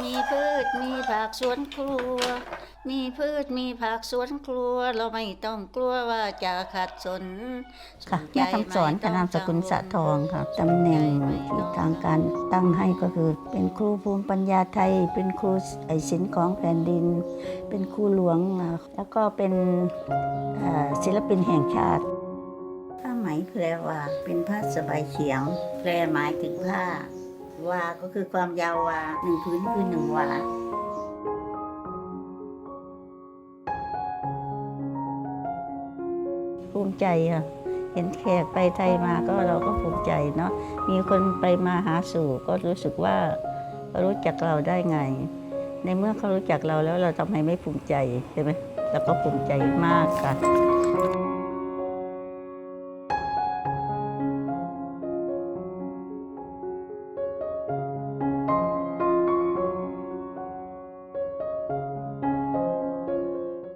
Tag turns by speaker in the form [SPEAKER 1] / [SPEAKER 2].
[SPEAKER 1] มีพืชมีผักสวนครัว มีพืชมีผักสวนครัว เราไม่ต้องกลัวว่าจะขัดสน
[SPEAKER 2] ค่ะแม่คำสอนค่ะนามสกุลสะทองค่ะตำแหน่งที่ทางการตั้งให้ก็คือ เป็นครูภูมิปัญญาไทย เป็นครูไอศิลป์ของแผ่นดิน เป็นครูหลวงอะแล้วก็เป็นเอ่อศิลปินแห่งชาติผ้าไหมแพรวาเป็นผ้าสบายเฉียงแพรหมายถึงผ้า วา ก็คือความยาววาหนึ่งพื้นคือหนึ่งวาภูมิใจค่ะเห็นแขกไปไทยมาก็เราก็ภูมิใจเนาะมีคนไปมาหาสู่ก็รู้สึกว่าเขารู้จักเราได้ไง ในเมื่อเขารู้จักเราแล้วเราทำไมไม่ภูมิใจใช่ไหมเราก็ภูมิใจมากค่ะ